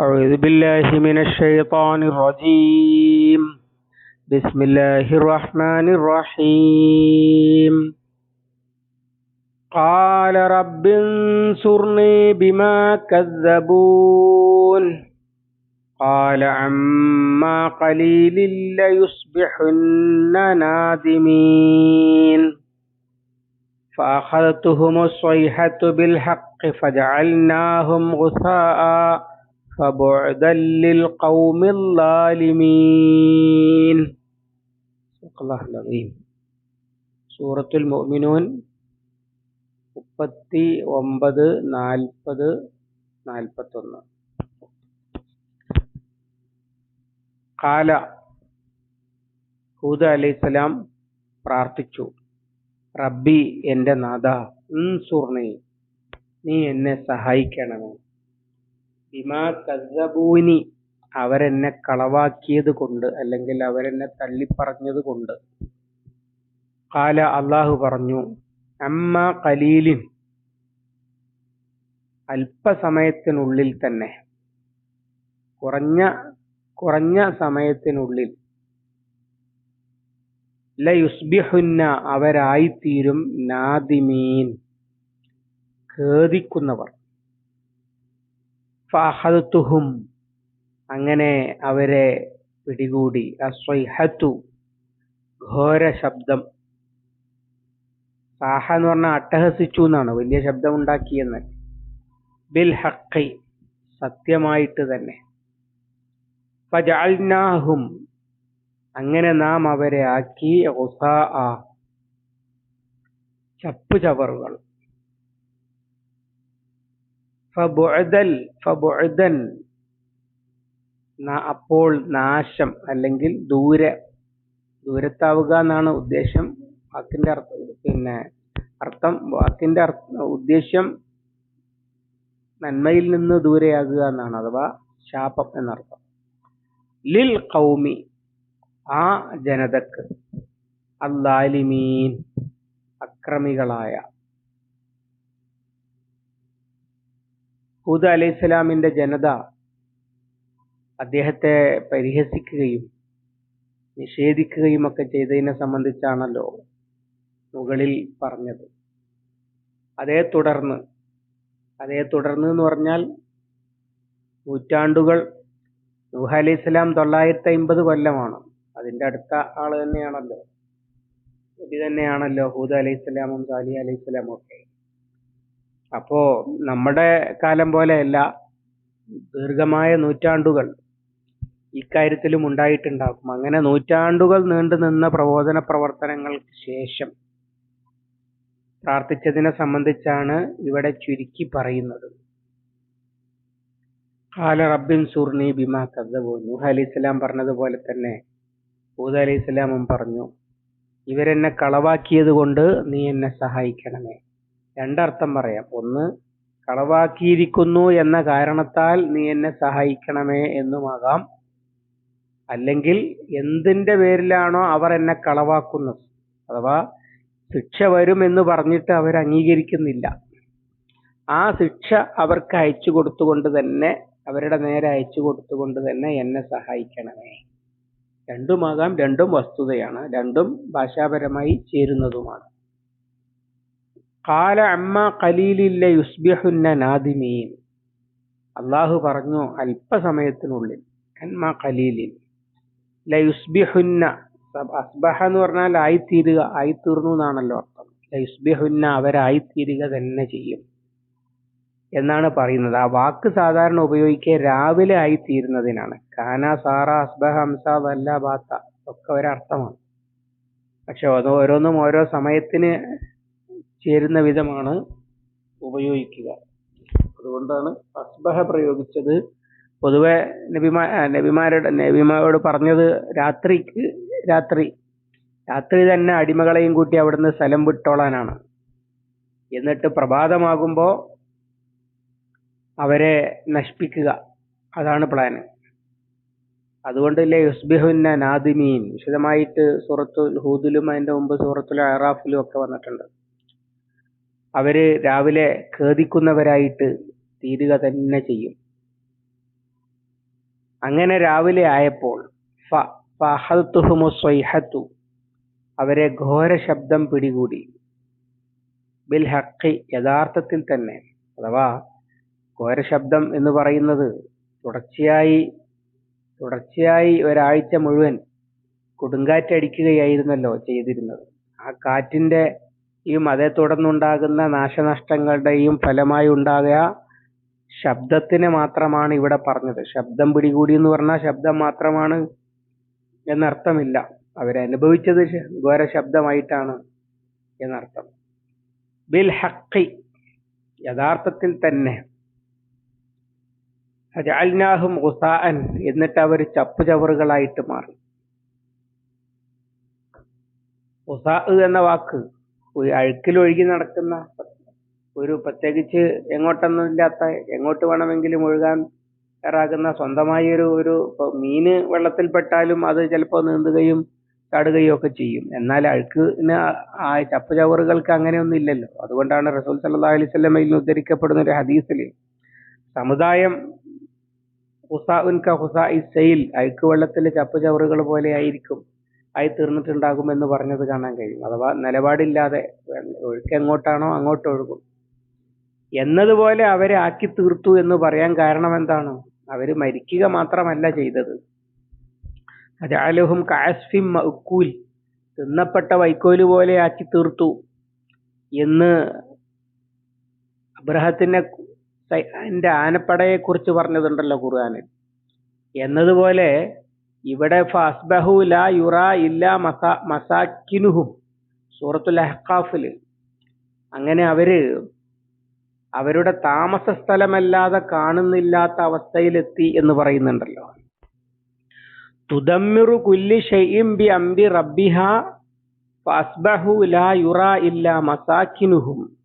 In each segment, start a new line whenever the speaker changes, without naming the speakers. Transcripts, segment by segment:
أعوذ بالله من الشيطان الرجيم. بسم الله الرحمن الرحيم. قال رب انصرني بما كذبون. قال عما قليل ليصبحن نادمين. فأخذتهم الصيحة بالحق فجعلناهم غثاء. فبعدا للقوم الظالمين صدق الله العظيم സൂറത്തുൽ മുഅ്മിനൂൻ മുപ്പത്തി ഒമ്പത് നാൽപ്പത് നാൽപ്പത്തൊന്ന് കാല ഹൂദ അലൈഹിസ്സലാം പ്രാർത്ഥിച്ചു റബ്ബി എൻ്റെ നാഥ ഉൻസുർണി നീ എന്നെ സഹായിക്കണമേ ബിമാ കസ്സബൂനി അവരെന്നെ കളവാക്കിയത് കൊണ്ട് അല്ലെങ്കിൽ അവരെന്നെ തള്ളിപ്പറഞ്ഞത് കൊണ്ട്. കാല അള്ളാഹു പറഞ്ഞു അമ്മ കലീലിൻ അല്പസമയത്തിനുള്ളിൽ തന്നെ കുറഞ്ഞ കുറഞ്ഞ സമയത്തിനുള്ളിൽ. ലയുസ്ബിഹുന്ന അവരായിത്തീരും നാദിമീൻ ഖേദിക്കുന്നവർ. ഫഹത്തുഹും അങ്ങനെ അവരെ പിടികൂടി. അസ്വൈഹത്തു ഘോര ശബ്ദം. സാഹ എന്ന് പറഞ്ഞാൽ അട്ടഹസിച്ചു എന്നാണ്. വലിയ ശബ്ദം ഉണ്ടാക്കിയെന്ന് ബിൽ ഹക്കൈ സത്യമായിട്ട് തന്നെ. ഫജഅൽനാഹും അങ്ങനെ നാം അവരെ ആക്കി. ചപ്പു ചവറുകൾ ഫബുഅദൽ ഫബുഅദൻ. അപ്പോൾ നാശം അല്ലെങ്കിൽ ദൂരെ. ദൂരത്താവുക എന്നാണ് ഉദ്ദേശം. വാക്കിന്റെ അർത്ഥം പിന്നെ അർത്ഥം വാക്കിന്റെ ഉദ്ദേശ്യം നന്മയിൽ നിന്ന് ദൂരെയാകുക എന്നാണ് അഥവാ ശാപം എന്നർത്ഥം. ലിൽ കൗമി ആ ജനതക്ക് അല്ലാലിമീൻ അക്രമികളായ ഹൂദ അലൈഹിസ്സലാമിന്റെ ജനത അദ്ദേഹത്തെ പരിഹസിക്കുകയും നിഷേധിക്കുകയും ഒക്കെ ചെയ്തതിനെ സംബന്ധിച്ചാണല്ലോ മുകളിൽ പറഞ്ഞത്. അതേ തുടർന്ന് അതേ തുടർന്ന് എന്ന് പറഞ്ഞാൽ നൂറ്റാണ്ടുകൾ നൂഹ അലൈഹി സ്വലാം തൊള്ളായിരത്തി അമ്പത് കൊല്ലമാണ്. അതിന്റെ അടുത്ത ആൾ തന്നെയാണല്ലോ. നബി തന്നെയാണല്ലോ ഹൂദ അലൈഹി സ്വലാമും സാലി അലൈഹി ഒക്കെ. അപ്പോ നമ്മുടെ കാലം പോലെയല്ല ദീർഘമായ നൂറ്റാണ്ടുകൾ ഇക്കാര്യത്തിലും ഉണ്ടായിട്ടുണ്ടാകും. അങ്ങനെ നൂറ്റാണ്ടുകൾ നീണ്ടു നിന്ന പ്രബോധന പ്രവർത്തനങ്ങൾക്ക് ശേഷം പ്രാർത്ഥിച്ചതിനെ സംബന്ധിച്ചാണ് ഇവിടെ ചുരുക്കി പറയുന്നത്. കാല റബ്ബിൻ സുർണി ബിമാ കദ്ദബു. നൂഹ അലി ഇസ്ലാം പറഞ്ഞതുപോലെ തന്നെ ഊദ അലി ഇസ്ലാമും പറഞ്ഞു ഇവരെന്നെ കളവാക്കിയത് കൊണ്ട് നീ എന്നെ സഹായിക്കണമേ. രണ്ടർത്ഥം പറയാം. ഒന്ന് കളവാക്കിയിരിക്കുന്നു എന്ന കാരണത്താൽ നീ എന്നെ സഹായിക്കണമേ എന്നുമാകാം. അല്ലെങ്കിൽ എന്തിന്റെ പേരിലാണോ അവർ എന്നെ കളവാക്കുന്നത്? അഥവാ ശിക്ഷ വരും എന്ന് പറഞ്ഞിട്ട് അവർ അംഗീകരിക്കുന്നില്ല. ആ ശിക്ഷ അവർക്ക് അയച്ചു കൊടുത്തുകൊണ്ട് തന്നെ അവരുടെ നേരെ അയച്ചു കൊടുത്തുകൊണ്ട് തന്നെ എന്നെ സഹായിക്കണമേ. രണ്ടുമാകാം രണ്ടും വസ്തുതയാണ്. രണ്ടും ഭാഷാപരമായി ചേരുന്നതുമാണ്. കാല അമ്മ കലീലില്ല യുസ്ബിഹുന്ന നാദിമീൻ അള്ളാഹു പറഞ്ഞു അല്പസമയത്തിനുള്ളിൽ അമ്മ കലീലിൻ ലയുസ്ബിഹുന്ന അസ്ബഹ എന്ന് പറഞ്ഞാൽ ആയിത്തീരുക ആയിത്തീർന്നു എന്നാണല്ലോ അർത്ഥം. ലയുസ്ബിഹുന്ന അവരായിത്തീരുക തന്നെ ചെയ്യും. എന്നാണ് പറയുന്നത്. ആ വാക്ക് സാധാരണ ഉപയോഗിക്കുക രാവിലെ ആയി തീരുന്നതിനാണ് കാന സാറ അസ്ബഹ ഹംസ വല്ല ബാത്ത ഒക്കെ ഒരർത്ഥമാണ്. പക്ഷെ അത് ഓരോന്നും ഓരോ സമയത്തിന് ചേരുന്ന വിധമാണ് ഉപയോഗിക്കുക. അതുകൊണ്ടാണ് അസ്ബഹ പ്രയോഗിച്ചത്. പൊതുവെ നബിമാ നബിമാരുടെ നബിമാരോട് പറഞ്ഞത് രാത്രിക്ക് രാത്രി രാത്രി തന്നെ അടിമകളെയും കൂട്ടി അവിടുന്ന് സ്ഥലം വിട്ടോളാനാണ്. എന്നിട്ട് പ്രഭാതമാകുമ്പോൾ അവരെ നശിപ്പിക്കുക. അതാണ് പ്ലാന് അതുകൊണ്ടല്ലേ യുസ്ബിഹുന്ന നാദിമീൻ. വിശദമായിട്ട് സൂറത്തുൽ ഹൂദിലും അതിന്റെ മുമ്പ് സൂറത്തുൽ അറാഫിലും ഒക്കെ വന്നിട്ടുണ്ട്. അവർ രാവിലെ ഖേദിക്കുന്നവരായിട്ട് തീരുക തന്നെ ചെയ്യും. അങ്ങനെ രാവിലെ ആയപ്പോൾ അവരെ ഘോര ശബ്ദം പിടികൂടി. ബിൽ ഹക്കി യഥാർത്ഥത്തിൽ തന്നെ അഥവാ ഘോര ശബ്ദം എന്ന് പറയുന്നത് തുടർച്ചയായി തുടർച്ചയായി ഒരാഴ്ച മുഴുവൻ കൊടുങ്കാറ്റടിക്കുകയായിരുന്നല്ലോ ചെയ്തിരുന്നത്. ആ കാറ്റിന്റെ ഈ അതേ തുടർന്നുണ്ടാകുന്ന നാശനഷ്ടങ്ങളുടെയും ഫലമായി ഉണ്ടാകുക ശബ്ദത്തിന് മാത്രമാണ് ഇവിടെ പറഞ്ഞത്. ശബ്ദം പിടികൂടി എന്ന് പറഞ്ഞാൽ ശബ്ദം മാത്രമാണ് എന്നർത്ഥമില്ല. അവരനുഭവിച്ചത് ഘോര ശബ്ദമായിട്ടാണ് എന്നർത്ഥം. ബിൽ ഹക്കി യഥാർത്ഥത്തിൽ തന്നെ. ഹജാൽനാഹും ഹുസാൻ എന്നിട്ട് അവർ ചപ്പുചവറുകളായിട്ട് മാറി. ഹുസാ എന്ന വാക്ക് അഴുക്കിലൊഴുകി നടക്കുന്ന ഒരു പ്രത്യേകിച്ച് എങ്ങോട്ടൊന്നും ഇല്ലാത്ത എങ്ങോട്ട് വേണമെങ്കിലും ഒഴുകാൻ തയ്യാറാകുന്ന സ്വന്തമായി ഒരു ഒരു മീന് മീന് വെള്ളത്തിൽപ്പെട്ടാലും അത് ചിലപ്പോൾ നീന്തുകയും ചാടുകയും ഒക്കെ ചെയ്യും. എന്നാൽ അഴുക്കിന് ആ ചപ്പുചവറുകൾക്ക് അങ്ങനെയൊന്നും ഇല്ലല്ലോ. അതുകൊണ്ടാണ് റസൂൽ സല്ലാ അലൈഹി നിന്ന് ഉദ്ധരിക്കപ്പെടുന്ന ഒരു ഹദീസിൽ സമുദായം ഹുസാഉൻ ക ഹുസാഇ സെയിൽ അഴുക്ക് വെള്ളത്തിലെ ചപ്പുചവറുകൾ പോലെ ആയിരിക്കും. ആയി തീർന്നിട്ടുണ്ടാകും എന്ന് പറഞ്ഞത് കാണാൻ കഴിയും. അഥവാ നിലപാടില്ലാതെ ഒഴുക്ക് എങ്ങോട്ടാണോ അങ്ങോട്ട് ഒഴുകും. എന്നതുപോലെ അവരെ ആക്കി തീർത്തു എന്ന് പറയാൻ കാരണം എന്താണ്? അവർ മരിക്കുക മാത്രമല്ല ചെയ്തത്. അജാലുഹും കാസ്ഫിം മഅ്കൂൽ തിന്നപ്പെട്ട വൈക്കോൽ പോലെ ആക്കി തീർത്തു എന്ന് അബ്രഹത്തിന്റെ എന്റെ ആനപ്പടയെ കുറിച്ച് പറഞ്ഞതുണ്ടല്ലോ ഖുർആനിൽ. എന്നതുപോലെ ഇവിടെ ഫസ്ബഹു ലാ യുറ ഇല്ല മസാ മസാക്കിനുഹും. സൂറത്തുൽ അഹ്ഖാഫിൽ അങ്ങനെ അവർ അവരുടെ താമസ സ്ഥലമല്ലാതെ കാണുന്നില്ലാത്ത അവസ്ഥയിലെത്തി എന്ന് പറയുന്നുണ്ടല്ലോ. തുദമ്മിറു കുല്ലി ഷെയ്യും ബി അംബി റബ്ബിഹ ഫസ്ബഹു ലാ യുറ ഇല്ല മസാക്കിനുഹും.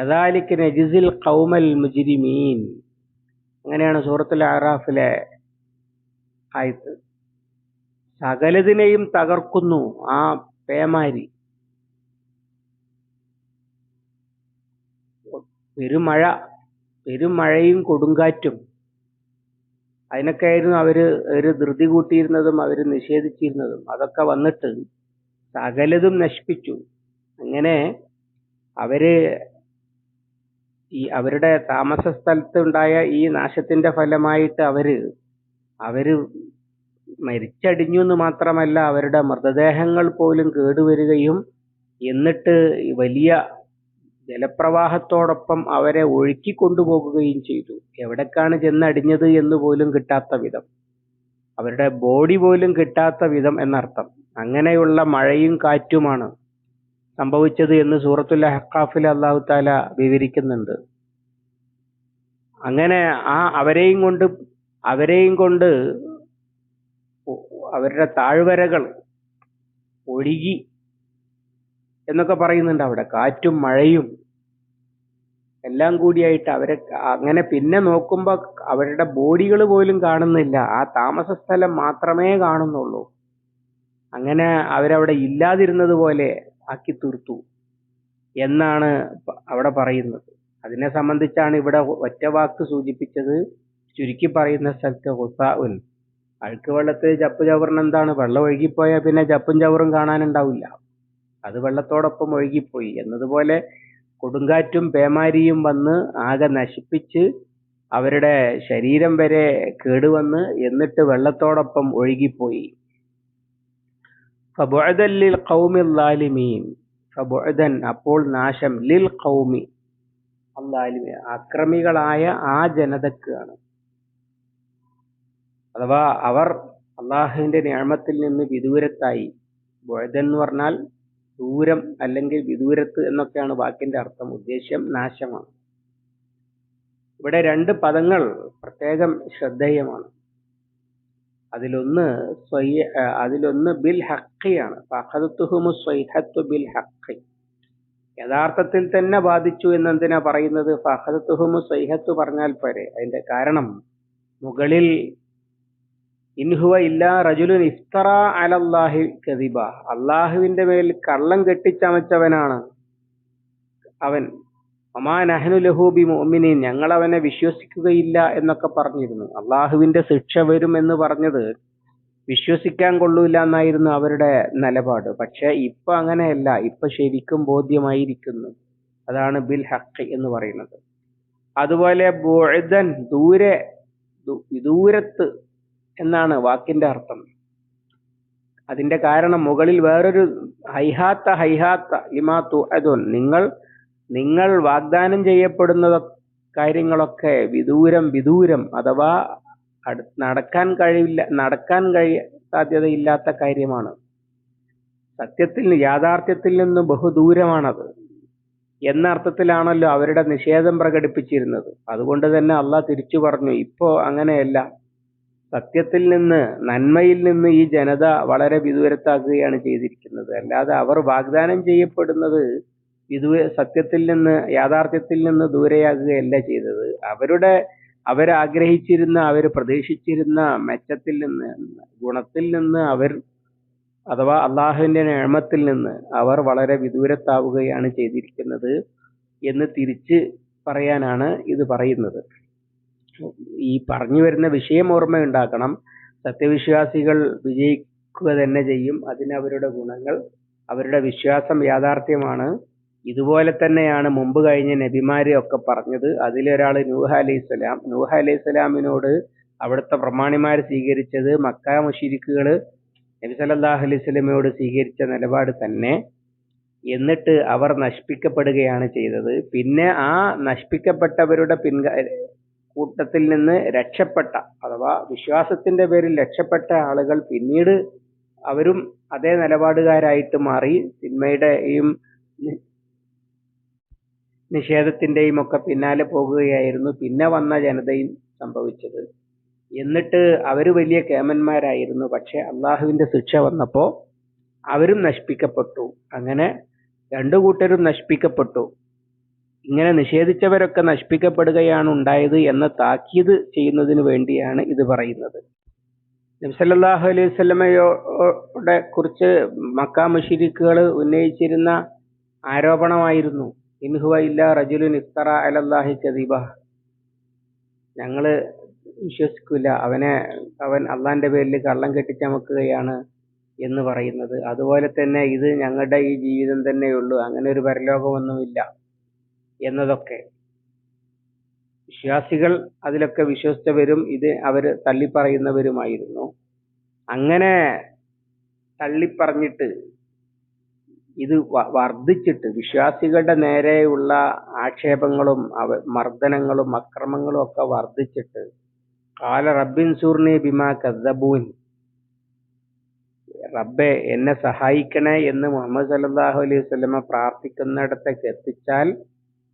കദാലിക്ക് നജിസിൽ കൗമൽ മുജിരിമീൻ. അങ്ങനെയാണ് സൂറത്തുൽ അറാഫിലെ ആയത്ത്. സകലതിനെയും തകർക്കുന്നു ആ പേമാരി. പെരുമഴ പെരുമഴയും കൊടുങ്കാറ്റും. അതിനൊക്കെയായിരുന്നു അവർ ഒരു ധൃതി കൂട്ടിയിരുന്നതും അവർ നിഷേധിച്ചിരുന്നതും. അതൊക്കെ വന്നിട്ട് സകലതും നശിപ്പിച്ചു. അങ്ങനെ അവർ ഈ അവരുടെ താമസ സ്ഥലത്തുണ്ടായ ഈ നാശത്തിന്റെ ഫലമായിട്ട് അവർ അവർ മരിച്ചടിഞ്ഞു എന്ന് മാത്രമല്ല അവരുടെ മൃതദേഹങ്ങൾ പോലും കേടുവരികയും എന്നിട്ട് വലിയ ജലപ്രവാഹത്തോടൊപ്പം അവരെ ഒഴുക്കി കൊണ്ടുപോകുകയും ചെയ്തു. എവിടേക്കാണ് ചെന്നടിഞ്ഞത് എന്ന് പോലും കിട്ടാത്ത വിധം. അവരുടെ ബോഡി പോലും കിട്ടാത്ത വിധം എന്നർത്ഥം. അങ്ങനെയുള്ള മഴയും കാറ്റുമാണ് സംഭവിച്ചത് എന്ന് സൂറത്തുൽ അഹ്ഖാഫിൽ അള്ളാഹു താല വിവരിക്കുന്നുണ്ട്. അങ്ങനെ ആ അവരെയും കൊണ്ട് അവരെയും കൊണ്ട് അവരുടെ താഴ്വരകൾ ഒഴുകി എന്നൊക്കെ പറയുന്നുണ്ട്. അവിടെ കാറ്റും മഴയും എല്ലാം കൂടിയായിട്ട് അവരെ അങ്ങനെ പിന്നെ നോക്കുമ്പോൾ അവരുടെ ബോഡികൾ പോലും കാണുന്നില്ല. ആ താമസ സ്ഥലം മാത്രമേ കാണുന്നുള്ളൂ. അങ്ങനെ അവരവിടെ ഇല്ലാതിരുന്നത് പോലെ ആക്കി തീർത്തു എന്നാണ് അവിടെ പറയുന്നത്. അതിനെ സംബന്ധിച്ചാണ് ഇവിടെ ഒറ്റ വാക്ക് സൂചിപ്പിച്ചത്. ചുരുക്കി പറയുന്ന സ്ഥലത്ത് ഹുസാഉൻ അഴുക്ക് വെള്ളത്തിൽ ചപ്പ് ചവറിന് എന്താണ്? വെള്ളം ഒഴുകിപ്പോയാൽ പിന്നെ ചപ്പും ചവറും കാണാനുണ്ടാവില്ല. അത് വെള്ളത്തോടൊപ്പം ഒഴുകിപ്പോയി. എന്നതുപോലെ കൊടുങ്കാറ്റും പേമാരിയും വന്ന് ആകെ നശിപ്പിച്ച് അവരുടെ ശരീരം വരെ കേടുവന്ന് എന്നിട്ട് വെള്ളത്തോടൊപ്പം ഒഴുകിപ്പോയി. ലിൽ ഖൗമി അപ്പോൾ നാശം. ലിൽ ഖൗമി. അക്രമികളായ ആ ജനതക്കാണ് അഥവാ അവർ അള്ളാഹുവിന്റെ നിയമത്തിൽ നിന്ന് വിദൂരത്തായി. എന്ന് പറഞ്ഞാൽ ദൂരം അല്ലെങ്കിൽ വിദൂരത്ത് എന്നൊക്കെയാണ് വാക്കിന്റെ അർത്ഥം. ഉദ്ദേശ്യം നാശമാണ്. ഇവിടെ രണ്ട് പദങ്ങൾ പ്രത്യേകം ശ്രദ്ധേയമാണ്. അതിലൊന്ന് സ്വയ അതിലൊന്ന് ബിൽ ഹക്കിയാണ് ബിൽ ഹക്കി യഥാർത്ഥത്തിൽ തന്നെ ബാധിച്ചു എന്നെന്തിനാ പറയുന്നത്? ഫഹദത്തുഹുമു സ്വൈഹത്ത് പറഞ്ഞാൽ പോരെ. അതിന്റെ കാരണം മുകളിൽ ഇൻഹുവ ഇല്ലാ റജുലുൻ ഇഫ്തറ അലല്ലാഹി കദിബ. അള്ളാഹുവിന്റെ മേൽ കള്ളം കെട്ടിച്ചമച്ചവനാണ് അവൻ. അമാ നഹ്നു ലഹൂബി മുഅ്മിനീൻ ഞങ്ങൾ അവനെ വിശ്വസിക്കുകയില്ല എന്നൊക്കെ പറഞ്ഞിരുന്നു. അള്ളാഹുവിന്റെ ശിക്ഷ വരും എന്ന് പറഞ്ഞത് വിശ്വസിക്കാൻ കൊള്ളൂല എന്നായിരുന്നു അവരുടെ നിലപാട്. പക്ഷെ ഇപ്പൊ അങ്ങനെയല്ല. ഇപ്പൊ ശരിക്കും ബോധ്യമായിരിക്കുന്നു. അതാണ് ബിൽ ഹഖ് എന്ന് പറയുന്നത്. അതുപോലെ ബുഅദൻ ദൂരെ ദൂരത്ത് എന്നാണ് വാക്കിന്റെ അർത്ഥം. അതിന്റെ കാരണം മുകളിൽ വേറൊരു ഹൈഹാത്ത ഹൈഹാത്ത ലിമാ തുഅദുൻ. നിങ്ങൾ നിങ്ങൾ വാഗ്ദാനം ചെയ്യപ്പെടുന്ന കാര്യങ്ങളൊക്കെ വിദൂരം വിദൂരം അഥവാ നടക്കാൻ കഴിയില്ല നടക്കാൻ കഴിയ സാധ്യതയില്ലാത്ത കാര്യമാണ്. സത്യത്തിൽ യാഥാർത്ഥ്യത്തിൽ നിന്ന് ബഹുദൂരമാണത്. എന്ന അർത്ഥത്തിലാണല്ലോ അവരുടെ നിഷേധം പ്രകടിപ്പിച്ചിരുന്നത്. അതുകൊണ്ട് തന്നെ അള്ളാഹ് തിരിച്ചു പറഞ്ഞു ഇപ്പോ അങ്ങനെയല്ല. സത്യത്തിൽ നിന്ന് നന്മയിൽ നിന്ന് ഈ ജനത വളരെ വിദൂരത്താക്കുകയാണ് ചെയ്തിരിക്കുന്നത്. അല്ലാതെ അവർ വാഗ്ദാനം ചെയ്യപ്പെടുന്നത് ഇത് സത്യത്തിൽ നിന്ന് യാഥാർത്ഥ്യത്തിൽ നിന്ന് ദൂരെയാകുകയല്ല ചെയ്തത്. അവരുടെ അവരാഗ്രഹിച്ചിരുന്ന അവർ പ്രതീക്ഷിച്ചിരുന്ന മെച്ചത്തിൽ നിന്ന് ഗുണത്തിൽ നിന്ന് അവർ അഥവാ അള്ളാഹുവിന്റെ നേമത്തിൽ നിന്ന് അവർ വളരെ വിദൂരത്താവുകയാണ് ചെയ്തിരിക്കുന്നത് എന്ന് തിരിച്ച് പറയാനാണ് ഇത് പറയുന്നത്. ഈ പറഞ്ഞു വരുന്ന വിഷയം ഓർമ്മ ഉണ്ടാക്കണം സത്യവിശ്വാസികൾ വിജയിക്കുക തന്നെ ചെയ്യും. അതിന് അവരുടെ ഗുണങ്ങൾ അവരുടെ വിശ്വാസം യാഥാർത്ഥ്യമാണ്. ഇതുപോലെ തന്നെയാണ് മുമ്പ് കഴിഞ്ഞ നബിമാരെ ഒക്കെ പറഞ്ഞത്. അതിലൊരാൾ നൂഹ അലൈഹി സ്വലാം. നൂഹ അലൈഹി സ്വലാമിനോട് അവിടുത്തെ പ്രമാണിമാർ സ്വീകരിച്ചത് മക്ക മുഷിരിക്കുകൾ നബി സല്ലല്ലാഹു അലൈഹി സ്വലമയോട് സ്വീകരിച്ച നിലപാട് തന്നെ. എന്നിട്ട് അവർ നശിപ്പിക്കപ്പെടുകയാണ് ചെയ്തത്. പിന്നെ ആ നശിപ്പിക്കപ്പെട്ടവരുടെ പിൻഗ കൂട്ടത്തിൽ നിന്ന് രക്ഷപ്പെട്ട അഥവാ വിശ്വാസത്തിന്റെ പേരിൽ രക്ഷപ്പെട്ട ആളുകൾ പിന്നീട് അവരും അതേ നിലപാടുകാരായിട്ട് മാറി തിന്മയുടെയും നിഷേധത്തിന്റെയും ഒക്കെ പിന്നാലെ പോകുകയായിരുന്നു പിന്നെ വന്ന ജനതയും സംഭവിച്ചത്. എന്നിട്ട് അവർ വലിയ കേമന്മാരായിരുന്നു. പക്ഷെ അള്ളാഹുവിന്റെ ശിക്ഷ വന്നപ്പോ അവരും നശിപ്പിക്കപ്പെട്ടു. അങ്ങനെ രണ്ടു കൂട്ടരും നശിപ്പിക്കപ്പെട്ടു. ഇങ്ങനെ നിഷേധിച്ചവരൊക്കെ നശിപ്പിക്കപ്പെടുകയാണ് ഉണ്ടായത് എന്ന താക്കീത് ചെയ്യുന്നതിന് വേണ്ടിയാണ് ഇത് പറയുന്നത്. നബ്സല്ലാഹു അലൈഹി വസല്ലമയോടെ കുറിച്ച് മക്ക മുഷിരിക്കുകൾ ഉന്നയിച്ചിരുന്ന ആരോപണമായിരുന്നു. ഇൻഹുവ ഇല്ല റജുലുൻ ഇഫ്തറ അലല്ലാഹി കദീബ. ഞങ്ങൾ വിശ്വസിക്കില്ല അവനെ അവൻ അള്ളാന്റെ പേരിൽ കള്ളം കെട്ടിച്ചമക്കുകയാണ് എന്ന് പറയുന്നത്. അതുപോലെ തന്നെ ഇത് ഞങ്ങളുടെ ഈ ജീവിതം തന്നെയുള്ളൂ. അങ്ങനെ ഒരു പരലോകമൊന്നുമില്ല. എന്നതൊക്കെ. വിശ്വാസികൾ അതിലൊക്കെ വിശ്വസിച്ചവരും ഇത് അവർ തള്ളിപ്പറയുന്നവരുമായിരുന്നു. അങ്ങനെ തള്ളിപ്പറഞ്ഞിട്ട് ഇത് വർദ്ധിച്ചിട്ട് വിശ്വാസികളുടെ നേരെയുള്ള ആക്ഷേപങ്ങളും അവ മർദ്ദനങ്ങളും അക്രമങ്ങളും ഒക്കെ വർദ്ധിച്ചിട്ട് കാല റബ്ബിൻ സൂർണി ബിമാ കദ്ദബൂൻ. റബ്ബെ എന്നെ സഹായിക്കണേ എന്ന് മുഹമ്മദ് സല്ലാഹു അലൈഹി വസല്ലമ പ്രാർത്ഥിക്കുന്നിടത്തേക്ക് എത്തിച്ചാൽ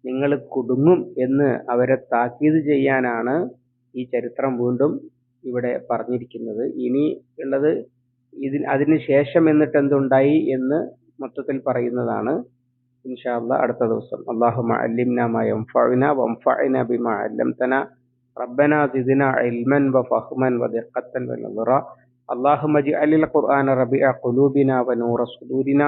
നിങ്ങൾ കുടുങ്ങും എന്ന് അവരെ താക്കീത് ചെയ്യാനാണ് ഈ ചരിത്രം വീണ്ടും ഇവിടെ പറഞ്ഞിരിക്കുന്നത് ഇനി ഉള്ളത് ഇതിന് അതിന് ശേഷം എന്നിട്ട് എന്തുണ്ടായി എന്ന് മൊത്തത്തിൽ പറയുന്നതാണ് ഇൻഷാല്ല അടുത്ത ദിവസം അള്ളാഹുമ അല്ലിംന മാ യൻഫഉന വൻഫഅന ബിമാ അല്ലംതന ربنا زدنا علما وفهما ودقة ونظرا اللهم اجعل القرآن ربيع قلوبنا ونور صدورنا